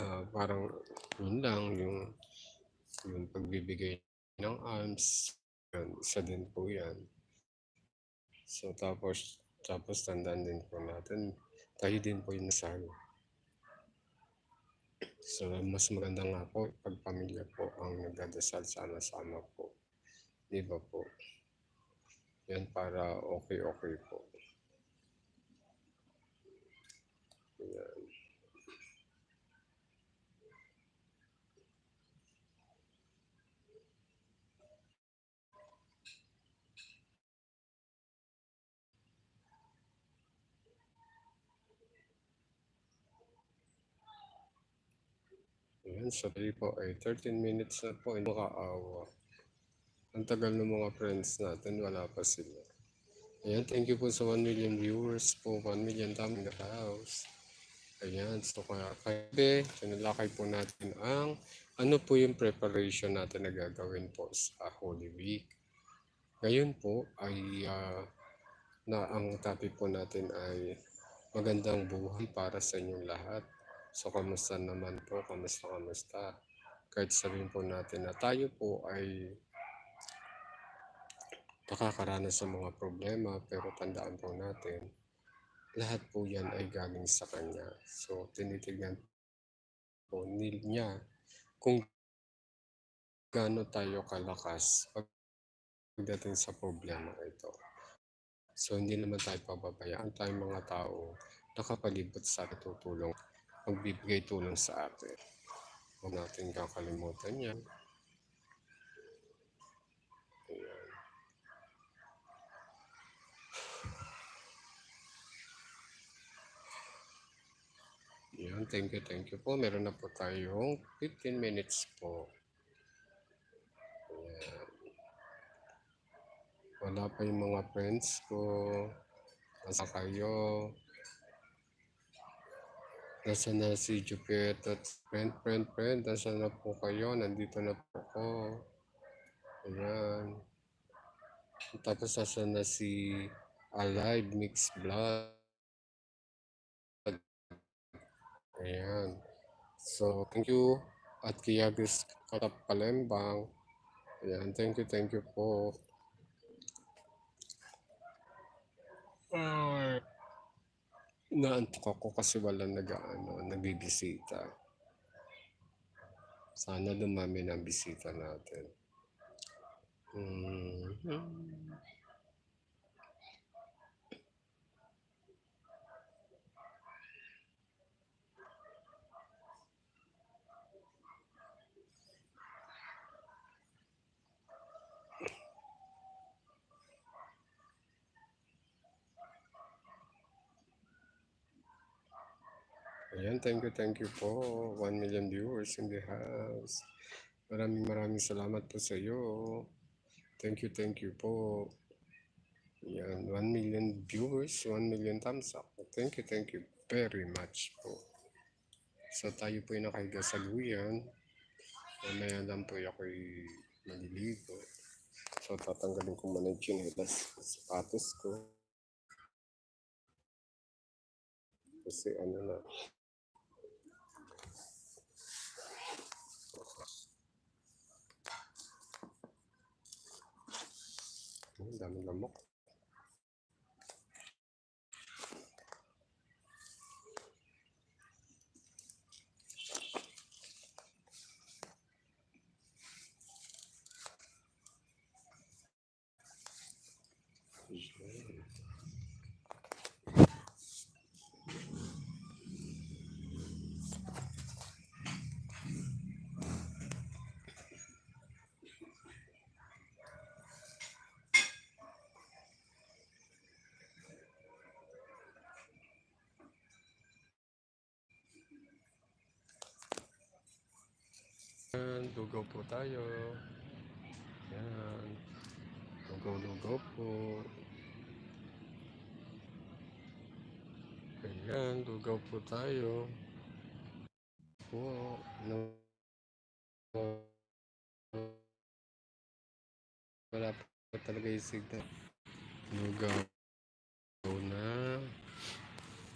ah, parang yun lang yung yung pagbibigay ng alms, yun isa din po yan. So tapos tapos tandaan din po natin, tayo din po yung nasabi. So mas maganda nga po 'pag pamilya po ang nagdadasal sama-sama po, 'di ba po? Yan para okey-okey po. Ayan. Ayan, sabi po ay 13 minutes na po, nakakaawa. Ang tagal ng mga friends natin, wala pa sila. Ayan, thank you po sa 1 million viewers po, 1 million time in the house. Ayan, so kaya kabe, sinalakay po natin ang ano po yung preparation natin na gagawin po sa Holy Week. Ngayon po ay uh, na ang topic po natin ay magandang buhay para sa inyong lahat. So, kamusta naman po? Kamusta, kamusta? Kahit sabihin po natin na tayo po ay nakakaranas sa mga problema, pero tandaan po natin, lahat po yan ay galing sa Kanya. So, tinitignan po niya kung gaano tayo kalakas pagdating sa problema ito. So, hindi naman tayo pababayaan tayong mga tao nakapalibot sa tutulong magbibigay tulong sa atin. Huwag natin kakalimutan yan. Ayan. Ayan, thank you, thank you po. Meron na po tayong 15 minutes po. Ayan. Wala pa yung mga friends ko. Nasa kayo. Nasa na si Jupiter friend, friend, friend. Nasa na po kayo? Nandito na po ako. Ayan. Tapos nasa na si Alive Mixed Blood. Ayan. So, thank you. At Kiyagis Katap Palembang. Ayan, thank you, thank you po. Uh, naantok ako kasi wala nag, ano, nagbibisita. Sana dumami ng bisita natin. Mm-hmm. Ayan, thank you, thank you po. 1 million viewers in the house. Maraming maraming salamat po sa iyo. Thank you, thank you po. Ayan, 1 million viewers, 1 million thumbs up. Thank you, thank you very much po. So tayo po ay nakahiga sa luyan. Mamaya lang po ako maliligo. So tatanggalin ko muna yung chinelas sapatos ko. Kasi ano na, c'est. Je vais... Yan, lugaw po tayo. Yan. Lugaw-lugaw po. Ayan, lugaw po tayo. Po, no. Wala po talaga yung signal. Lugaw na.